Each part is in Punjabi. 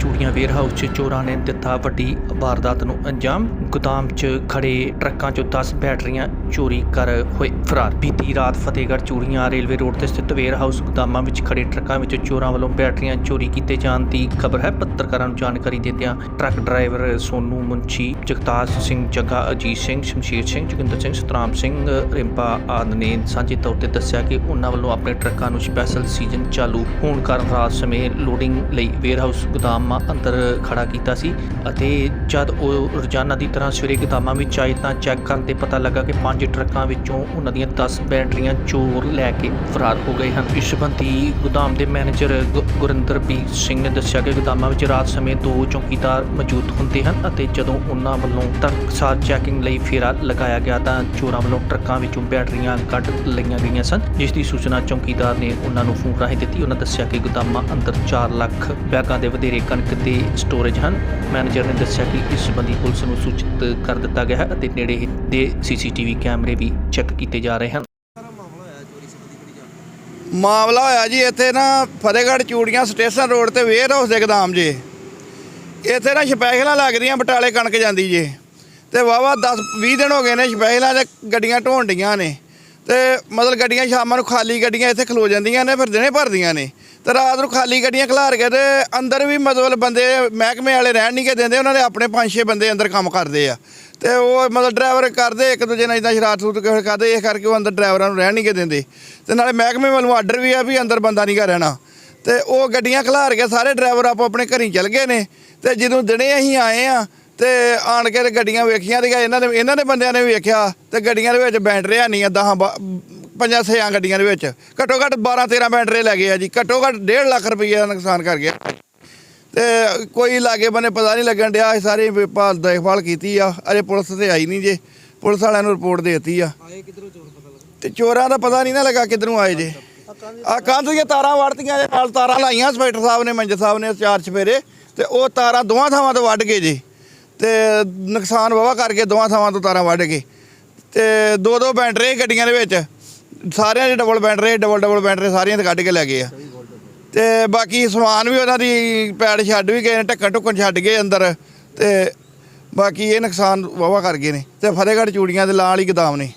ਚੂੜੀਆਂ ਵੇਅਰ ਹਾਊਸ 'ਚ ਚੋਰਾਂ ਨੇ ਦਿੱਤਾ ਵੱਡੀ ਵਾਰਦਾਤ ਨੂੰ ਅੰਜਾਮ। ਗੋਦਾਮ 'ਚ ਖੜੇ ਟਰੱਕਾਂ 'ਚੋਂ 10 ਬੈਟਰੀਆਂ ਚੋਰੀ ਕਰ ਹੋਏ ਫਰਾਰ। ਬੀਤੀ ਰਾਤ ਫਤਿਹਗੜ੍ਹ ਚੂੜੀਆਂ ਰੇਲਵੇ ਰੋਡ ਤੇ ਸਥਿਤ ਵੇਅਰ ਹਾਊਸ ਗੋਦਾਮਾਂ ਵਿੱਚ ਖੜੇ ਟਰੱਕਾਂ ਵਿੱਚ ਚੋਰਾਂ ਵੱਲੋਂ ਬੈਟਰੀਆਂ ਚੋਰੀ ਕੀਤੇ ਜਾਣ ਦੀ ਖਬਰ ਹੈ। ਪੱਤਰਕਾਰਾਂ ਨੂੰ ਜਾਣਕਾਰੀ ਦਿੰਦਿਆਂ ਟਰੱਕ ਡਰਾਈਵਰ ਸੋਨੂ ਮੁੰਚੀ ਜਗਤਾਰ ਸਿੰਘ ਜੱਗਾ, ਅਜੀਤ ਸਿੰਘ, ਸ਼ਮਸ਼ੀਰ ਸਿੰਘ, ਜੋਗਿੰਦਰ ਸਿੰਘ ਸਤਰਾਮ ਸਿੰਘ, ਰਿੰਪਾ ਆਦਿ ਨੇ ਸਾਂਝੇ ਤੌਰ ਤੇ ਦੱਸਿਆ ਕਿ ਉਹਨਾਂ ਵੱਲੋਂ ਆਪਣੇ ਟਰੱਕਾਂ ਨੂੰ ਸਪੈਸ਼ਲ ਸੀਜ਼ਨ ਚਾਲੂ ਹੋਣ ਕਾਰਨ ਰਾਤ ਸਮੇਂ ਲੋਡਿੰਗ ਲਈ ਵੇਅਰਹਾਊਸ ਗੋਦਾਮ ਅੰਦਰ ਖੜਾ ਕੀਤਾ ਸੀ ਅਤੇ ਜਦ ਉਹ ਰੋਜ਼ਾਨਾ ਦੀ ਤਰ੍ਹਾਂ ਸਵੇਰੇ ਗੋਦਾਮਾਂ ਵਿੱਚ ਆਏ ਤਾਂ ਚੈੱਕ ਕਰਨ ਤੇ ਪਤਾ ਲੱਗਾ ਕਿ ਪੰਜ ਟਰੱਕਾਂ ਵਿੱਚੋਂ ਉਹਨਾਂ ਦੀਆਂ 10 ਬੈਟਰੀਆਂ ਚੋਰ ਲੈ ਕੇ ਫਰਾਰ ਹੋ ਗਏ ਹਨ। ਇਸ ਸੰਬੰਧੀ ਗੋਦਾਮ ਦੇ ਮੈਨੇਜਰ ਗੁਰਿੰਦਰਪ੍ਰੀਤ ਸਿੰਘ ਨੇ ਦੱਸਿਆ ਕਿ ਗੋਦਾਮਾਂ ਵਿੱਚ ਰਾਤ ਸਮੇਂ ਦੋ ਚੌਕੀਦਾਰ ਮੌਜੂਦ ਹੁੰਦੇ ਹਨ ਅਤੇ ਜਦੋਂ ਉਹਨਾਂ ਵੱਲੋਂ ਤਰਕਸਾਰ ਚੈਕਿੰਗ ਲਈ ਫੇਰਾ ਲਗਾਇਆ ਗਿਆ ਤਾਂ ਚੋਰਾਂ ਵੱਲੋਂ ਟਰੱਕਾਂ ਵਿੱਚੋਂ ਬੈਟਰੀਆਂ ਕੱਢ ਲਈਆਂ ਗਈਆਂ ਸਨ, ਜਿਸ ਦੀ ਸੂਚਨਾ ਚੌਕੀਦਾਰ ਨੇ ਉਹਨਾਂ ਨੂੰ ਫੋਨ ਰਾਹੀਂ ਦਿੱਤੀ। ਉਹਨਾਂ ਦੱਸਿਆ ਕਿ ਗੋਦਾਮਾਂ ਅੰਦਰ 4 ਲੱਖ ਬੈਗਾਂ ਦੇ ਵਧੇਰੇ ਕਣਕ ਦੇ ਸਟੋਰੇਜ ਹਨ। ਮੈਨੇਜਰ ਨੇ ਦੱਸਿਆ ਕਿ ਇਸ ਸੰਬੰਧੀ ਪੁਲਿਸ ਨੂੰ ਸੂਚਿਤ ਕਰ ਦਿੱਤਾ ਗਿਆ ਹੈ ਅਤੇ ਨੇੜੇ ਦੇ ਸੀਸੀਟੀਵੀ ਕੈਮਰੇ ਵੀ ਚੈੱਕ ਕੀਤੇ ਜਾ ਰਹੇ ਹਨ। ਮਾਮਲਾ ਹੋਇਆ ਜੀ ਇੱਥੇ ਨਾ ਫਤਿਹਗੜ੍ਹ ਚੂੜੀਆਂ ਸਟੇਸ਼ਨ ਰੋਡ ਤੇ ਵੇਅਰ ਹਾਊਸ ਦੇ ਗਦਾਮ ਜੇ। ਇੱਥੇ ਨਾ ਸਪੈਸ਼ਲਾਂ ਲੱਗਦੀਆਂ ਬਟਾਲੇ ਕਣਕ ਜਾਂਦੀ ਜੇ। ਤੇ ਵਾਵਾ 10 20 ਦਿਨ ਹੋ ਗਏ ਨੇ ਸਪੈਸ਼ਲਾਂ ਦੇ ਗੱਡੀਆਂ ਢੋਣ ਡੀਆਂ ਨੇ। ਤੇ ਮਤਲਬ ਗੱਡੀਆਂ ਸ਼ਾਮਾਂ ਨੂੰ ਖਾਲੀ ਗੱਡੀਆਂ ਇੱਥੇ ਖਲੋ ਜਾਂਦੀਆਂ ਨੇ ਫਿਰ ਦਿਨੇ ਭਰਦੀਆਂ ਨੇ। ਤੇ ਰਾਤ ਨੂੰ ਖਾਲੀ ਗੱਡੀਆਂ ਖਿਲਾਰ ਕੇ ਤੇ ਅੰਦਰ ਵੀ ਮਤਲਬ ਬੰਦੇ ਮਹਿਕਮੇ ਵਾਲੇ ਰਹਿਣ ਨਹੀਂ ਕੇ ਦਿੰਦੇ, ਉਹਨਾਂ ਦੇ ਆਪਣੇ ਪੰਜ ਛੇ ਬੰਦੇ ਅੰਦਰ ਕੰਮ ਕਰਦੇ ਆ। ਤੇ ਉਹ ਮਤਲਬ ਡਰਾਈਵਰ ਕਰਦੇ, ਇੱਕ ਦੂਜੇ ਨਾਲ ਇਦਾਂ ਸ਼ਰਾਰਤ ਸੂਤ ਕੇ ਕਰਦੇ, ਇਸ ਕਰਕੇ ਉਹ ਅੰਦਰ ਡਰਾਈਵਰਾਂ ਨੂੰ ਰਹਿਣ ਨਹੀਂ ਕੇ ਦਿੰਦੇ। ਤੇ ਨਾਲੇ ਮਹਿਕਮੇ ਵੱਲੋਂ ਆਰਡਰ ਵੀ ਆ ਵੀ ਅੰਦਰ ਬੰਦਾ ਨਹੀਂ ਗਾ ਰਹਿਣਾ। ਤੇ ਉਹ ਗੱਡੀਆਂ ਖਿਲਾਰ ਕੇ ਸਾਰੇ ਡਰਾਈਵਰ ਆਪੋ ਆਪਣੇ ਘਰੀ ਚਲ ਗਏ ਨੇ। ਤੇ ਜਦੋਂ ਦਿਨੇ ਅਸੀਂ ਆਏ ਆ, ਤੇ ਆਣ ਕੇ ਤੇ ਗੱਡੀਆਂ ਵੇਖੀਆਂ ਤੇ ਇਹਨਾਂ ਦੇ ਇਹਨਾਂ ਦੇ ਬੰਦਿਆਂ ਨੇ ਵੀ ਵੇਖਿਆ, ਤੇ ਗੱਡੀਆਂ ਦੇ ਵਿੱਚ ਬੈਟਰੀਆਂ ਨਹੀਂ ਆ 10 ਪੰਜਾਂ ਛੇਆਂ ਗੱਡੀਆਂ ਦੇ ਵਿੱਚ। ਘੱਟੋ ਘੱਟ 12 13 ਬੈਟਰੀ ਲੈ ਗਏ ਆ ਜੀ। ਘੱਟੋ ਘੱਟ 1.5 ਲੱਖ ਰੁਪਏ ਦਾ ਨੁਕਸਾਨ ਕਰ ਗਿਆ। ਤੇ ਕੋਈ ਲਾਗੇ ਬੰਨੇ ਪਤਾ ਨਹੀਂ ਲੱਗਣ ਡਿਆ ਅਸੀਂ ਸਾਰੀ ਭਾਲ ਦੇਖਭਾਲ ਕੀਤੀ ਆ। ਅਜੇ ਪੁਲਿਸ ਤੇ ਆਈ ਨਹੀਂ ਜੇ। ਪੁਲਿਸ ਵਾਲਿਆਂ ਨੂੰ ਰਿਪੋਰਟ ਦੇਤੀ ਆ। ਆਏ ਕਿਧਰੋਂ ਚੋਰ ਪਤਾ ਲੱਗਾ? ਤੇ ਚੋਰਾਂ ਦਾ ਪਤਾ ਨਹੀਂ ਨਾ ਲੱਗਾ ਕਿੱਧਰੋਂ ਆਏ ਜੇ। ਆ ਕੰਧ ਦੀਆਂ ਤਾਰਾਂ ਵੜਤੀਆਂ ਜੇ ਨਾਲ ਤਾਰਾਂ ਲਾਈਆਂ ਇੰਸਪੈਕਟਰ ਸਾਹਿਬ ਨੇ ਮੰਜ ਸਾਹਿਬ ਨੇ ਚਾਰ ਚਫੇਰੇ। ਤੇ ਉਹ ਤਾਰਾਂ ਦੋਵਾਂ ਥਾਵਾਂ ਤੋਂ ਵੱਢ ਗਏ ਜੇ। ਤੇ ਨੁਕਸਾਨ ਵਾਵਾ ਕਰਕੇ ਦੋਵਾਂ ਥਾਵਾਂ ਤੋਂ ਤਾਰਾਂ ਵੱਢ ਗਏ। ਤੇ ਦੋ ਦੋ ਬੈਟਰੀ ਗੱਡੀਆਂ ਦੇ ਵਿੱਚ। ਸਾਰਿਆਂ ਦੇ double battery double double battery ਸਾਰਿਆਂ ਤੇ ਕੱਢ ਕੇ ਲੈ ਗਏ ਆ। ਤੇ ਬਾਕੀ ਸਮਾਨ ਵੀ ਉਹਨਾਂ ਦੀ ਪੈੜ ਛੱਡ ਵੀ ਗਏ ਨੇ, ਢੱਕਣ ਢੁੱਕਣ ਛੱਡ ਗਏ ਅੰਦਰ। ਤੇ ਬਾਕੀ ਇਹ ਨੁਕਸਾਨ ਵਾਵਾ ਕਰ ਗਏ ਨੇ। ਤੇ ਫਤਿਹਗੜ੍ਹ ਚੂੜੀਆਂ ਦੇ ਨਾਲ ਹੀ ਗਦਾਮ ਨੇ।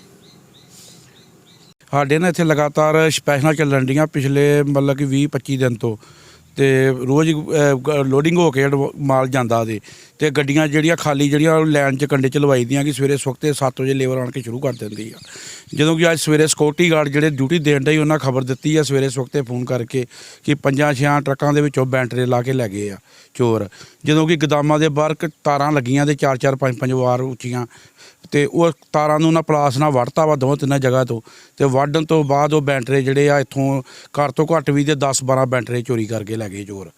ਸਾਡੇ ਨਾਲ ਇੱਥੇ ਲਗਾਤਾਰ ਸਪੈਸ਼ਲਾਂ ਚੱਲਣ ਡੀਆਂ ਪਿਛਲੇ ਮਤਲਬ ਕਿ 20 25 ਦਿਨ ਤੋਂ। ਤੇ ਰੋਜ਼ ਲੋਡਿੰਗ ਹੋ ਕੇ ਅਡਵ- ਮਾਲ ਜਾਂਦਾ ਦੇ ਤੇ ਗੱਡੀਆਂ ਜਿਹੜੀਆਂ ਖਾਲੀ ਜਿਹੜੀਆਂ ਲਾਈਨ 'ਚ ਕੰਡੇ 'ਚ ਲਵਾਈ ਦੀਆਂ ਕਿ ਸਵੇਰੇ ਸੁਖਤੇ 7 ਵਜੇ ਲੇਬਰ ਆਣ ਕੇ ਸ਼ੁਰੂ ਕਰ ਦਿੰਦੀ ਆ। ਜਦੋਂ ਕਿ ਅੱਜ ਸਵੇਰੇ ਸਿਕਿਉਰਟੀ ਗਾਰਡ ਜਿਹੜੇ ਡਿਊਟੀ ਦੇਣ ਡਏ ਉਹਨਾਂ ਖਬਰ ਦਿੱਤੀ ਆ ਸਵੇਰੇ ਸਵਖਤੇ ਫੋਨ ਕਰਕੇ ਕਿ ਪੰਜਾਂ ਛਿਆਂ ਟਰੱਕਾਂ ਦੇ ਵਿੱਚੋਂ ਬੈਂਟਰੇ ਲਾ ਕੇ ਲੈ ਗਏ ਆ ਚੋਰ। ਜਦੋਂ ਕਿ ਗਦਾਮਾਂ ਦੇ ਬਾਹਰ ਕ- ਤਾਰਾਂ ਲੱਗੀਆਂ ਤੇ 4-4 5-5 ਵਾਰ ਉੱਚੀਆਂ ਤੇ ਉਹ ਤਾਰਾਂ ਨੂੰ ਉਹਨਾਂ ਪਲਾਸ ਨਾਲ ਵੱਢਤਾ ਵਾ ਦੋ ਤਿੰਨਾਂ ਜਗ੍ਹਾ ਤੋਂ ਤੇ ਵੱਢਣ ਤੋਂ ਬਾਅਦ ਉਹ ਬੈਂਟਰੇ ਜਿਹੜੇ ਆ ਇੱਥੋਂ ਘੱਟ ਤੋਂ ਘੱਟ ਵੀ ਤੇ 10 12 ਬੈਂਟਰੇ ਚੋਰੀ ਕਰਕੇ ਲੈ ਗਏ ਚੋਰ।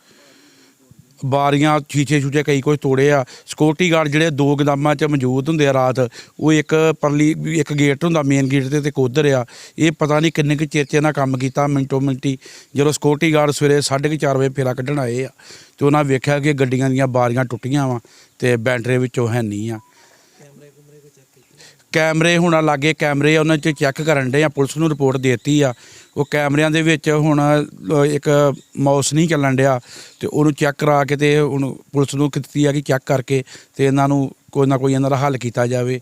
ਬਾਰੀਆਂ, ਸ਼ੀਸ਼ੇ ਛੂਛੇ ਕਈ ਕੁਝ ਤੋੜੇ ਆ। ਸਿਕਿਉਰਟੀ ਗਾਰਡ ਜਿਹੜੇ ਦੋ ਗਦਾਮਾਂ 'ਚ ਮੌਜੂਦ ਹੁੰਦੇ ਆ ਰਾਤ, ਉਹ ਇੱਕ ਪਰਲੀ ਵੀ ਇੱਕ ਗੇਟ ਹੁੰਦਾ ਮੇਨ ਗੇਟ ਤੇ ਤੇ ਇੱਕ ਉੱਧਰ ਆ। ਇਹ ਪਤਾ ਨਹੀਂ ਕਿੰਨੇ ਕੁ ਚਿਰ 'ਚ ਕੰਮ ਕੀਤਾ, ਮਿੰਟੋ ਮਿੰਟੀ। ਜਦੋਂ ਸਿਕਿਉਰਟੀ ਗਾਰਡ ਸਵੇਰੇ 4:30 ਵਜੇ ਫੇਰਾ ਕੱਢਣ ਆਏ ਆ, ਤੇ ਉਹਨਾਂ ਵੇਖਿਆ ਕਿ ਗੱਡੀਆਂ ਦੀਆਂ ਬਾਰੀਆਂ ਟੁੱਟੀਆਂ ਵਾ, ਤੇ ਬੈਟਰੀ ਵਿੱਚੋਂ ਹੈ ਨਹੀਂ ਆ ਕੈਮਰੇ ਕੁਮਰੇ ਕੋ ਚੈੱਕ ਕੀਤੇ ਕੈਮਰੇ ਹੁਣ ਲਾਗੇ ਕੈਮਰੇ ਆ, ਉਹਨਾਂ 'ਚ ਚੈੱਕ ਕਰਨ ਡੇ ਆ, ਪੁਲਿਸ ਨੂੰ ਰਿਪੋਰਟ ਦਿੱਤੀ ਆ। ਉਹ ਕੈਮਰਿਆਂ ਦੇ ਵਿੱਚ ਹੁਣ ਇੱਕ ਮਾਊਸ ਨਹੀਂ ਚੱਲਣ ਡਿਆ ਤੇ ਉਹਨੂੰ ਚੈੱਕ ਕਰਾ ਕੇ ਤੇ ਹੁਣ ਪੁਲਿਸ ਨੂੰ ਕੀਤੀ ਆ ਕਿ ਚੈੱਕ ਕਰਕੇ ਤੇ ਇਹਨਾਂ ਨੂੰ ਕੋਈ ਨਾ ਕੋਈ ਇਹਨਾਂ ਦਾ ਹੱਲ ਕੀਤਾ ਜਾਵੇ।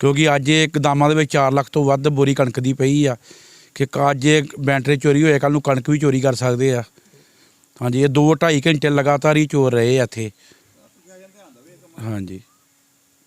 ਕਿਉਂਕਿ ਅੱਜ ਇਹ ਗਦਾਮਾਂ ਦੇ ਵਿੱਚ 4 ਲੱਖ ਤੋਂ ਵੱਧ ਬੋਰੀ ਕਣਕ ਦੀ ਪਈ ਆ ਕਿ ਅੱਜ ਇਹ ਬੈਂਟਰੀ ਚੋਰੀ ਹੋਏ ਕੱਲ ਨੂੰ ਕਣਕ ਵੀ ਚੋਰੀ ਕਰ ਸਕਦੇ ਆ। ਹਾਂਜੀ, ਇਹ 2 2.5 ਘੰਟੇ ਲਗਾਤਾਰ ਹੀ ਚੋਰ ਰਹੇ ਆ ਇੱਥੇ। ਹਾਂਜੀ।